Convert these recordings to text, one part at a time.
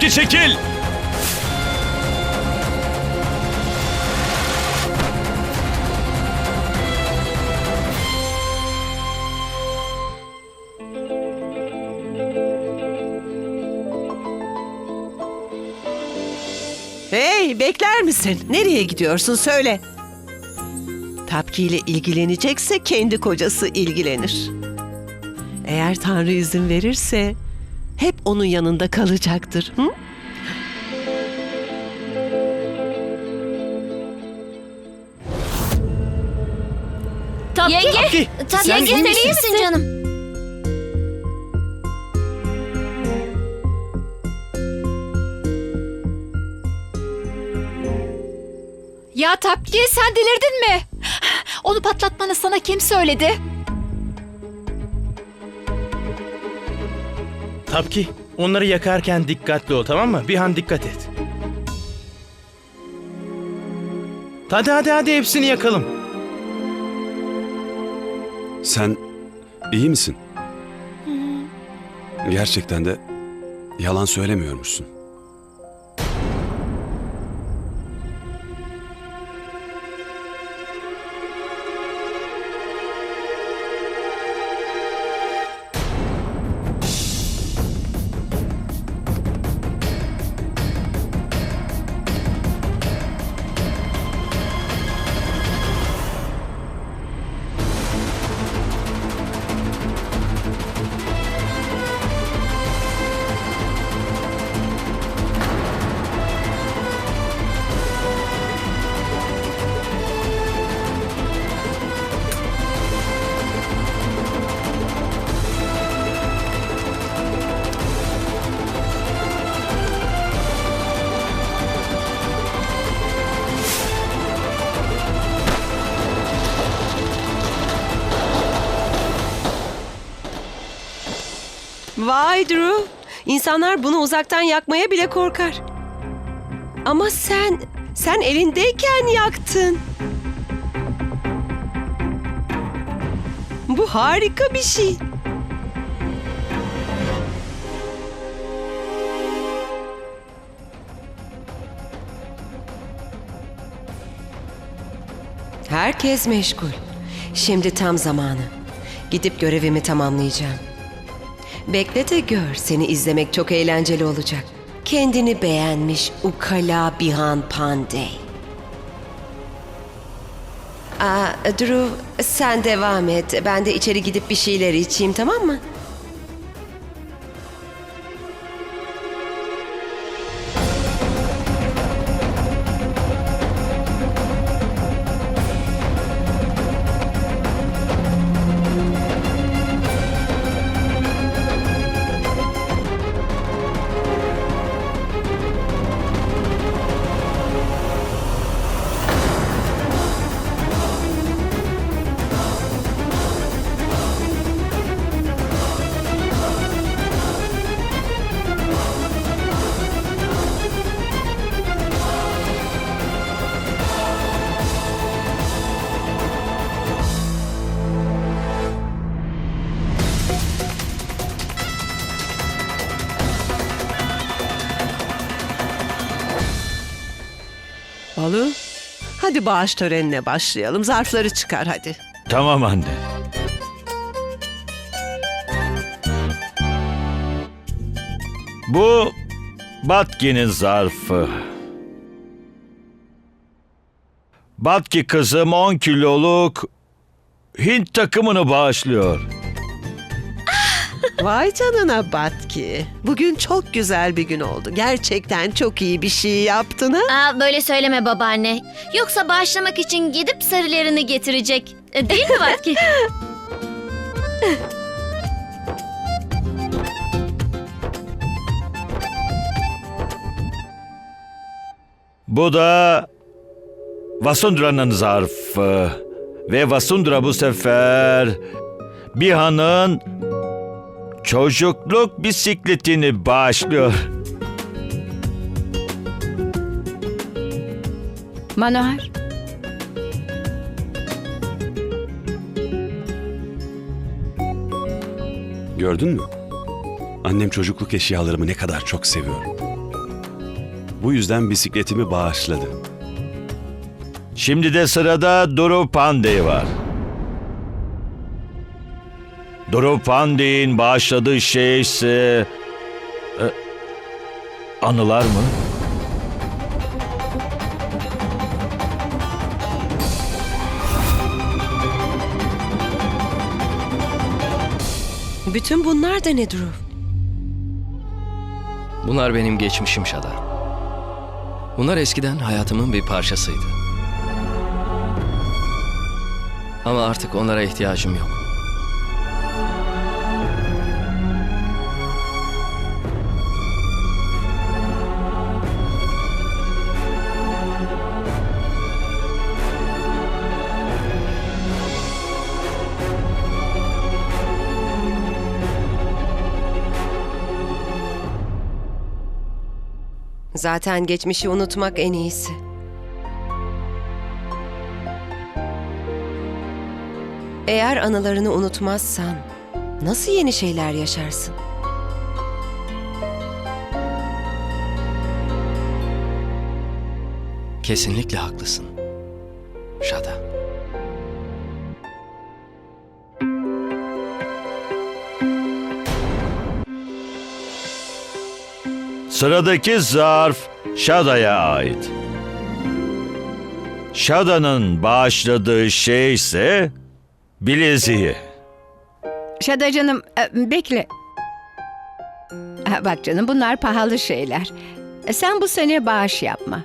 Tapki çekil! Hey bekler misin? Nereye gidiyorsun söyle. Tapki ile ilgilenecekse kendi kocası ilgilenir. Eğer Tanrı izin verirse hep onun yanında kalacaktır. Hı? Tapki. Yenge, Tapki, Tapki sen yenge iyi sen misin? iyi misin canım? Ya Tapki sen delirdin mi? Onu patlatmanı sana kim söyledi? Tapki, onları yakarken dikkatli ol tamam mı? Bir han dikkat et. Hadi hadi hadi hepsini yakalım. Sen iyi misin? Gerçekten de yalan söylemiyormuşsun. Vay Drew. İnsanlar bunu uzaktan yakmaya bile korkar. Ama sen, sen elindeyken yaktın. Bu harika bir şey. Herkes meşgul. Şimdi tam zamanı. Gidip görevimi tamamlayacağım. Bekle de gör. Seni izlemek çok eğlenceli olacak. Kendini beğenmiş ukala Bihan Pandey. Aa, Drew sen devam et. Ben de içeri gidip bir şeyler içeyim tamam mı? Balu, hadi bağış törenine başlayalım. Zarfları çıkar hadi. Tamam anne. Bu Batki'nin zarfı. Batki kızım 10 kiloluk Hint takımını bağışlıyor. Vay canına Batki. Bugün çok güzel bir gün oldu. Gerçekten çok iyi bir şey yaptın ha? Aa, böyle söyleme babaanne. Yoksa bağışlamak için gidip sarılarını getirecek. E, Değil mi Vatki? Bu da Vasundra'nın zarfı. Ve Vasundra bu sefer Biha'nın çocukluk bisikletini bağışlıyor. Manohar. Gördün mü? Annem çocukluk eşyalarımı ne kadar çok seviyor. Bu yüzden bisikletimi bağışladı. Şimdi de sırada Duru Pandey var. Duru Pandey'in bağışladığı şey ise... e, anılar mı? Bütün bunlar da ne Drew? Bunlar benim geçmişim Şada. Bunlar eskiden hayatımın bir parçasıydı. Ama artık onlara ihtiyacım yok. Zaten geçmişi unutmak en iyisi. Eğer anılarını unutmazsan nasıl yeni şeyler yaşarsın? Kesinlikle haklısın. Şada. Sıradaki zarf Shada'ya ait. Shada'nın bağışladığı şey ise bileziği. Şada canım e, bekle. Ha, bak canım bunlar pahalı şeyler. E, Sen bu sene bağış yapma.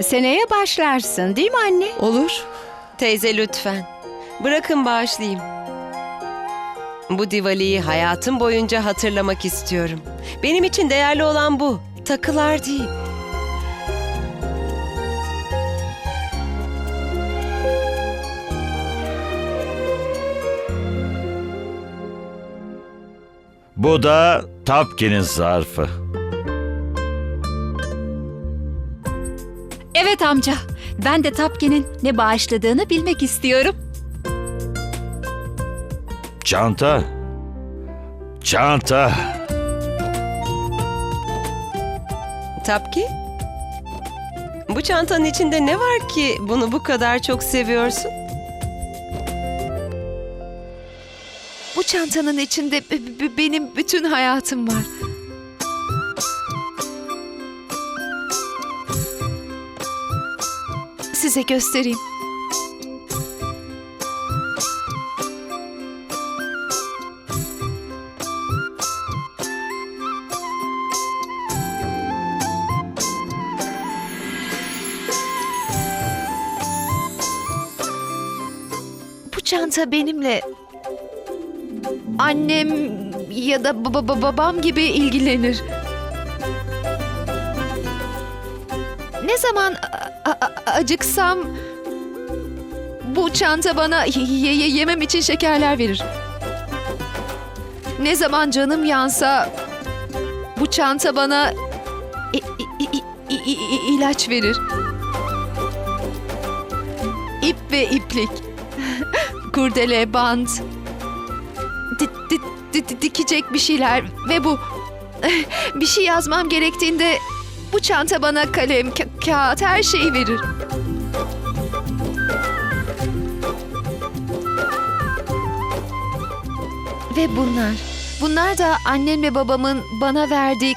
Seneye başlarsın değil mi anne? Olur. Teyze lütfen. Bırakın bağışlayayım. Bu Diwali'yi hayatım boyunca hatırlamak istiyorum. Benim için değerli olan bu. Takılar değil. Bu da Tapkin'in zarfı. Evet amca. Ben de Tapki'nin ne bağışladığını bilmek istiyorum. Çanta. Çanta. Tapki? Bu çantanın içinde ne var ki bunu bu kadar çok seviyorsun? Bu çantanın içinde benim bütün hayatım var. Size göstereyim. Bu çanta benimle annem ya da baba baba- babam gibi ilgilenir. Ne zaman acıksam bu çanta bana ye- ye- yemem için şekerler verir. Ne zaman canım yansa bu çanta bana ilaç verir. İp ve iplik. Kurdele, bant, di- di- di- di- dikecek bir şeyler ve bu bir şey yazmam gerektiğinde bu çanta bana kalem, ka- kağıt her şeyi verir. Ve bunlar, bunlar da annem ve babamın bana verdiği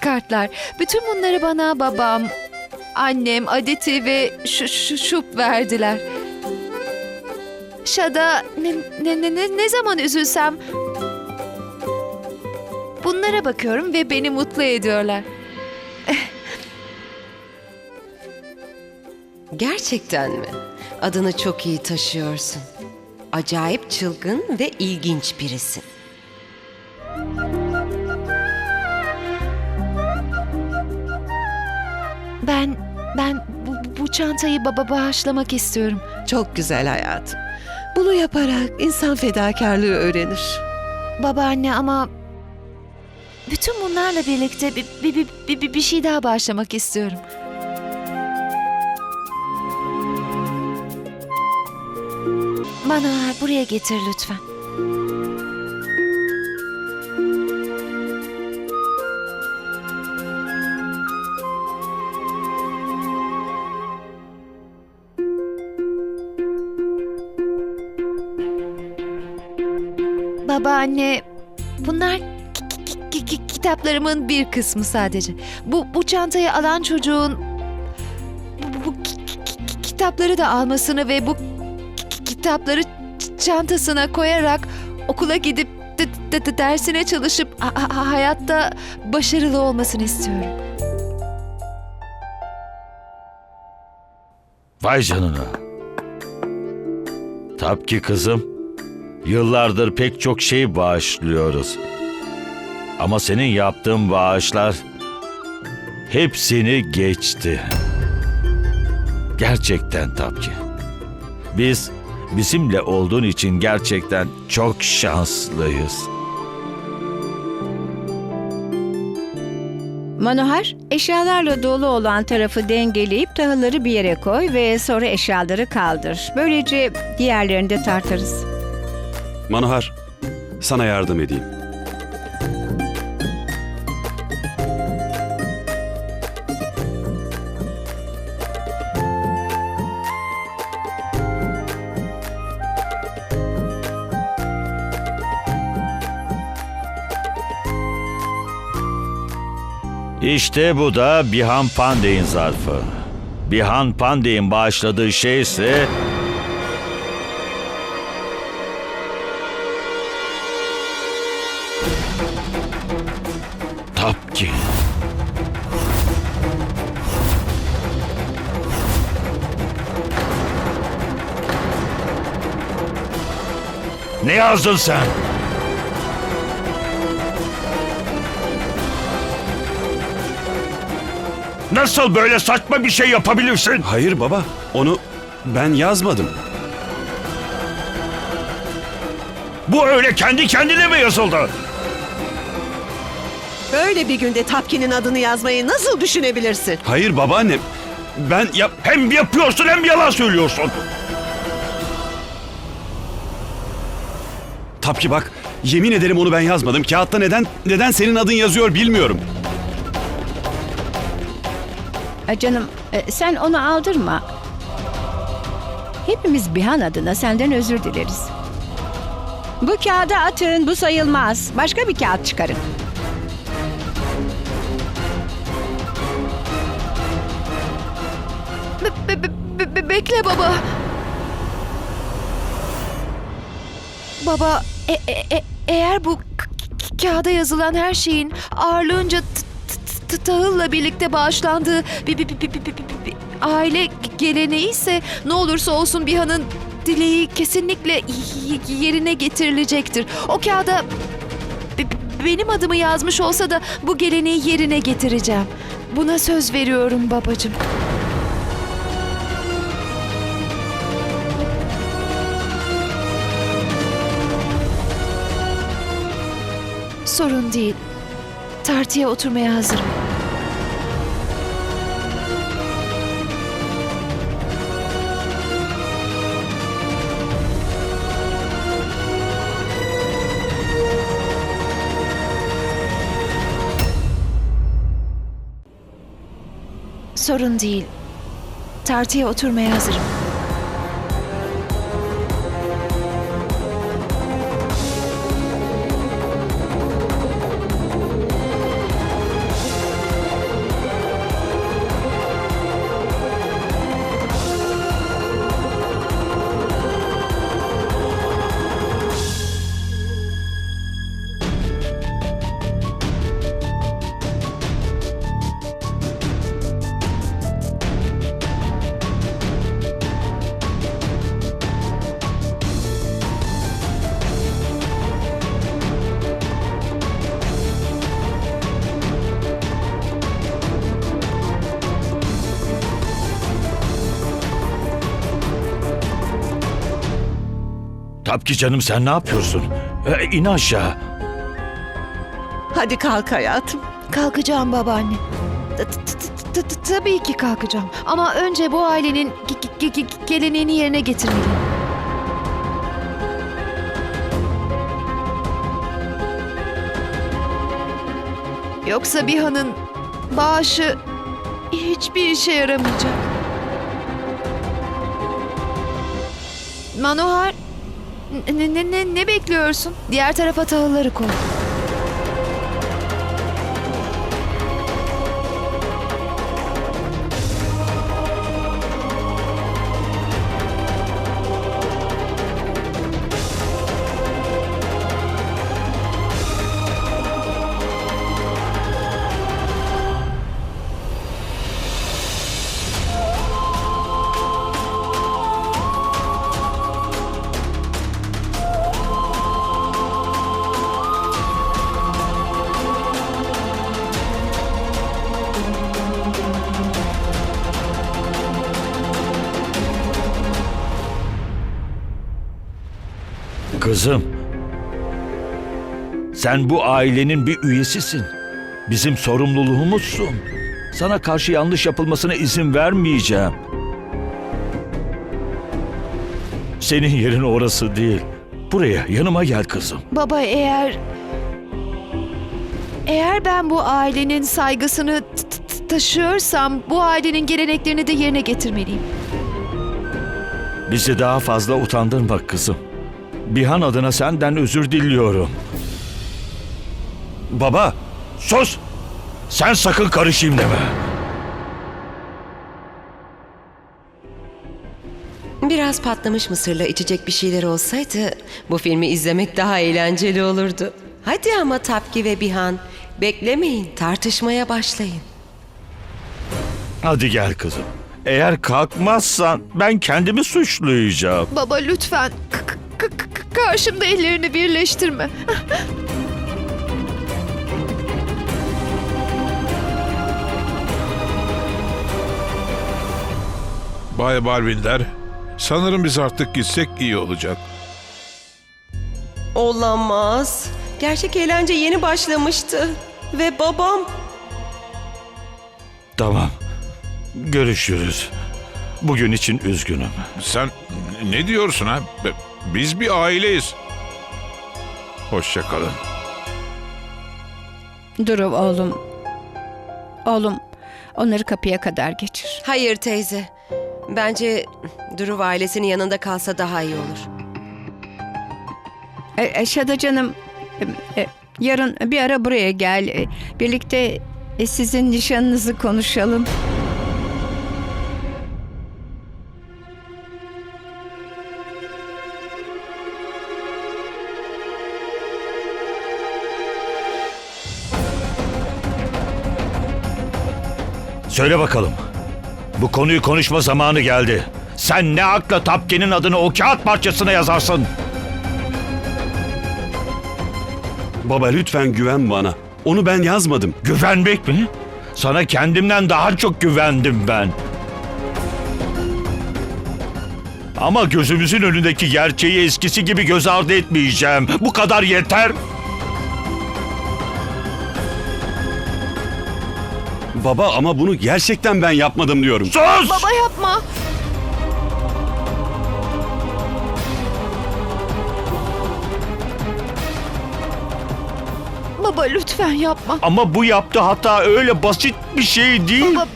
kartlar. Bütün bunları bana babam, annem, Aditi ve şu, şu, şup verdiler. Şada ne, ne, ne, ne, ne zaman üzülsem bunlara bakıyorum ve beni mutlu ediyorlar. Gerçekten mi? Adını çok iyi taşıyorsun. Acayip çılgın ve ilginç birisin. Ben ben bu, bu çantayı baba bağışlamak istiyorum. Çok güzel hayatım. Bunu yaparak insan fedakarlığı öğrenir. Babaanne ama bütün bunlarla birlikte bir, bir, bir, bir, bir- şey daha bağışlamak istiyorum. Bana buraya getir lütfen. Babaanne, bunlar ki- ki- ki- ki- kitaplarımın bir kısmı sadece. Bu bu çantayı alan çocuğun bu, bu ki- ki- ki- kitapları da almasını ve bu ki- kitapları çantasına koyarak okula gidip de- de- de- dersine çalışıp ha- ha- hayatta başarılı olmasını istiyorum. Vay canına. Ki kızım. Yıllardır pek çok şey bağışlıyoruz. Ama senin yaptığın bağışlar hepsini geçti. Gerçekten tabii ki. Biz bizimle olduğun için gerçekten çok şanslıyız. Manohar, eşyalarla dolu olan tarafı dengeleyip tahılları bir yere koy ve sonra eşyaları kaldır. Böylece diğerlerini de tartarız. Manohar, sana yardım edeyim. İşte bu da Bihan Pandey'in zarfı. Bihan Pandey'in bağışladığı şey ise... yazdın sen? Nasıl böyle saçma bir şey yapabilirsin? Hayır baba, onu ben yazmadım. Bu öyle kendi kendine mi yazıldı? Böyle bir günde Tapki'nin adını yazmayı nasıl düşünebilirsin? Hayır babaannem, ben yap... Hem yapıyorsun hem yalan söylüyorsun. Tapki bak, yemin ederim onu ben yazmadım. Kağıtta neden neden senin adın yazıyor bilmiyorum. E, Canım, e, sen onu aldırma. Hepimiz Bihan adına senden özür dileriz. Bu kağıdı atın, bu sayılmaz. Başka bir kağıt çıkarın. Be- be- be- be- bekle baba. Baba, e- e- e- eğer bu kağıda yazılan her şeyin ağırlığınca tahılla birlikte bağışlandığı bir, bir, bir, bir, bir- bir- bir aile geleneği ise ne olursa olsun Bihan'ın dileği kesinlikle yerine getirilecektir. O kağıda be- benim adımı yazmış olsa da bu geleneği yerine getireceğim. Buna söz veriyorum babacığım. Sorun değil. Tartıya oturmaya hazırım. Sorun değil. Tartıya oturmaya hazırım. Tabii ki canım sen ne yapıyorsun? Ee, in aşağı. Hadi kalk hayatım. Kalkacağım babaanne. T- t- t- t- t- Tabii ki kalkacağım. Ama önce bu ailenin ge- ge- ge- geleneğini yerine getirmeliyim. Yoksa Biha'nın bağışı hiçbir işe yaramayacak. Manohar, Ne, ne, ne, ne bekliyorsun? Diğer tarafa tahılları koy. Sen bu ailenin bir üyesisin. Bizim sorumluluğumuzsun. Sana karşı yanlış yapılmasına izin vermeyeceğim. Senin yerin orası değil. Buraya yanıma gel kızım. Baba eğer... Eğer ben bu ailenin saygısını taşıyorsam bu ailenin geleneklerini de yerine getirmeliyim. Bizi daha fazla utandırma kızım. Bihan adına senden özür diliyorum. Baba, Sus! Sen sakın karışayım deme. Biraz patlamış mısırla içecek bir şeyler olsaydı bu filmi izlemek daha eğlenceli olurdu. Hadi ama Tapki ve Bihan beklemeyin tartışmaya başlayın. Hadi gel kızım. Eğer kalkmazsan ben kendimi suçlayacağım. Baba lütfen k- k- karşımda ellerini birleştirme. Bay Barbinder, sanırım biz artık gitsek iyi olacak. Olamaz. Gerçek eğlence yeni başlamıştı. Ve babam Tamam. Görüşürüz. Bugün için üzgünüm. Sen ne diyorsun ha? Biz bir aileyiz. Hoşça kalın. Duru oğlum. Oğlum onları kapıya kadar geçir. Hayır teyze. Bence Duruv ailesinin yanında kalsa daha iyi olur. E, e, Şada canım e, e, yarın bir ara buraya gel. E, birlikte e, sizin nişanınızı konuşalım. Söyle bakalım. Bu konuyu konuşma zamanı geldi. Sen ne akla Tapkin'in adını o kağıt parçasına yazarsın? baba lütfen güven bana. Onu ben yazmadım. Güvenmek mi? Sana kendimden daha çok güvendim ben. Ama gözümüzün önündeki gerçeği eskisi gibi göz ardı etmeyeceğim. Bu kadar yeter. Baba ama bunu gerçekten ben yapmadım diyorum. Sus! Baba yapma. Baba lütfen yapma. Ama bu yaptığı hata öyle basit bir şey değil. Baba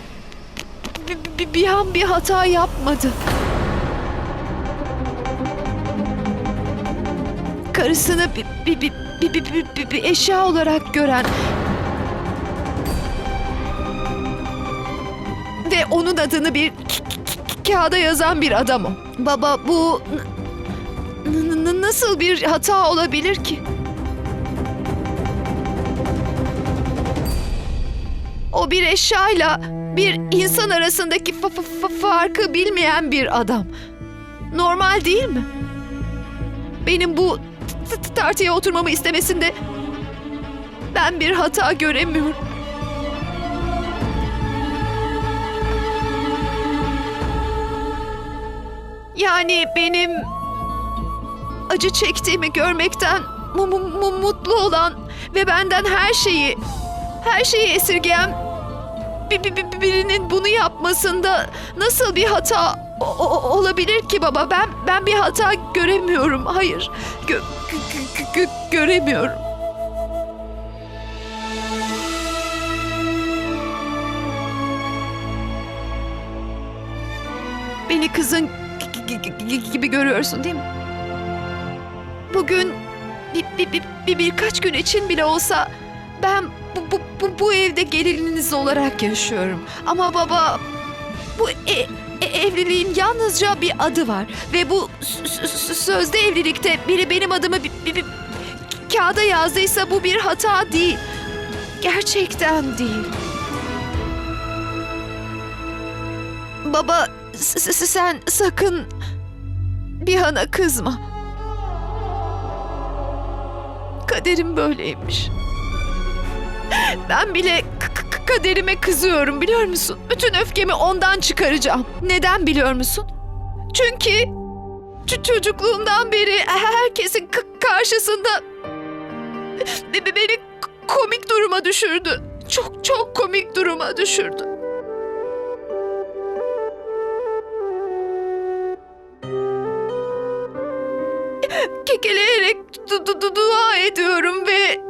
bir, bir, bir an bir hata yapmadı. Karısını bir, bir, bir, bir, bir, bir, bir, bir eşya olarak gören onun adını bir kağıda yazan bir adam o. Baba bu nasıl bir hata olabilir ki? O bir eşyayla bir insan arasındaki fa- fa- fa- farkı bilmeyen bir adam. Normal değil mi? Benim bu tartıya oturmamı istemesinde ben bir hata göremiyorum. Yani benim acı çektiğimi görmekten mu- mu- mu- mutlu olan ve benden her şeyi her şeyi esirgeyen bi- bi- bi- birinin bunu yapmasında nasıl bir hata o- o- olabilir ki baba? Ben ben bir hata göremiyorum. Hayır. Gö- gö- gö- gö- göremiyorum. Beni kızın gibi görüyorsun değil mi? bugün bir, bir, bir, bir- birkaç gün için bile olsa ben bu, bu, bu, bu evde gelininiz olarak yaşıyorum. Ama baba bu e- e- evliliğin yalnızca bir adı var ve bu sözde evlilikte biri benim adımı bir, bir- bir kağıda yazdıysa bu bir hata değil. Gerçekten değil. Baba sen sakın bir ana kızma. Kaderim böyleymiş. Ben bile kaderime kızıyorum biliyor musun? Bütün öfkemi ondan çıkaracağım. Neden biliyor musun? Çünkü çocukluğumdan beri herkesin karşısında be- be- beni komik duruma düşürdü. Çok çok komik duruma düşürdü. Kekeleyerek du- du- du- dua ediyorum ve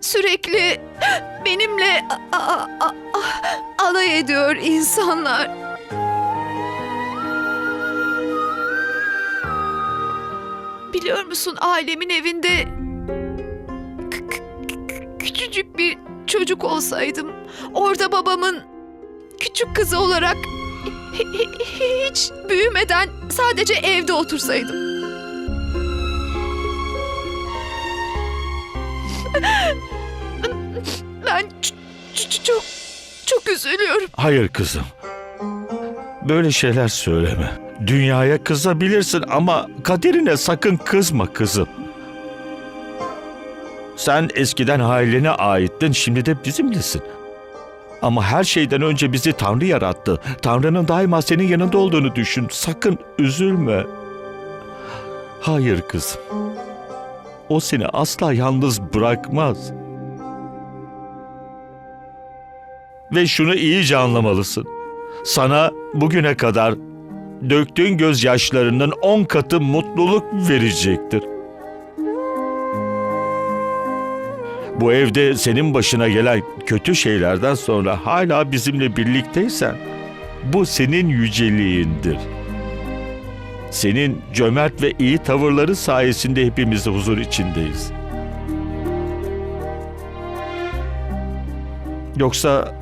sürekli benimle alay ediyor insanlar. Biliyor musun ailemin evinde küçücük bir çocuk olsaydım orada babamın küçük kızı olarak hi- hi- hiç büyümeden sadece evde otursaydım. Ben çok çok üzülüyorum. Hayır kızım. Böyle şeyler söyleme. Dünyaya kızabilirsin ama kaderine sakın kızma kızım. Sen eskiden ailene aittin, şimdi de bizimlesin. Ama her şeyden önce bizi Tanrı yarattı. Tanrı'nın daima senin yanında olduğunu düşün. Sakın üzülme. Hayır kızım. O seni asla yalnız bırakmaz. Ve şunu iyice anlamalısın. Sana bugüne kadar döktüğün gözyaşlarının on katı mutluluk verecektir. Bu evde senin başına gelen kötü şeylerden sonra hala bizimle birlikteysen bu senin yüceliğindir. Senin cömert ve iyi tavırları sayesinde hepimiz huzur içindeyiz. Yoksa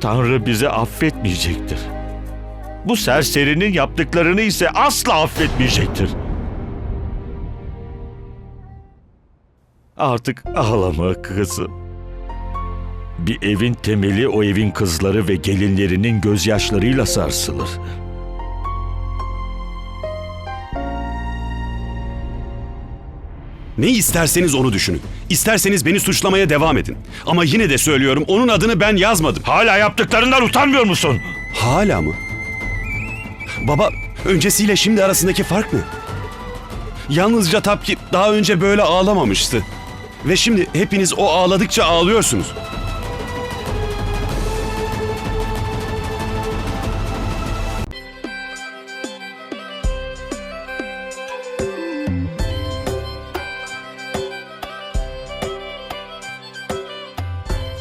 Tanrı bizi affetmeyecektir. Bu serserinin yaptıklarını ise asla affetmeyecektir. Artık ağlama kızım. Bir evin temeli o evin kızları ve gelinlerinin gözyaşlarıyla sarsılır. Ne isterseniz onu düşünün. İsterseniz beni suçlamaya devam edin. Ama yine de söylüyorum onun adını ben yazmadım. Hala yaptıklarından utanmıyor musun? Hala mı? Baba, öncesiyle şimdi arasındaki fark ne? Yalnızca Tapki daha önce böyle ağlamamıştı. Ve şimdi hepiniz o ağladıkça ağlıyorsunuz.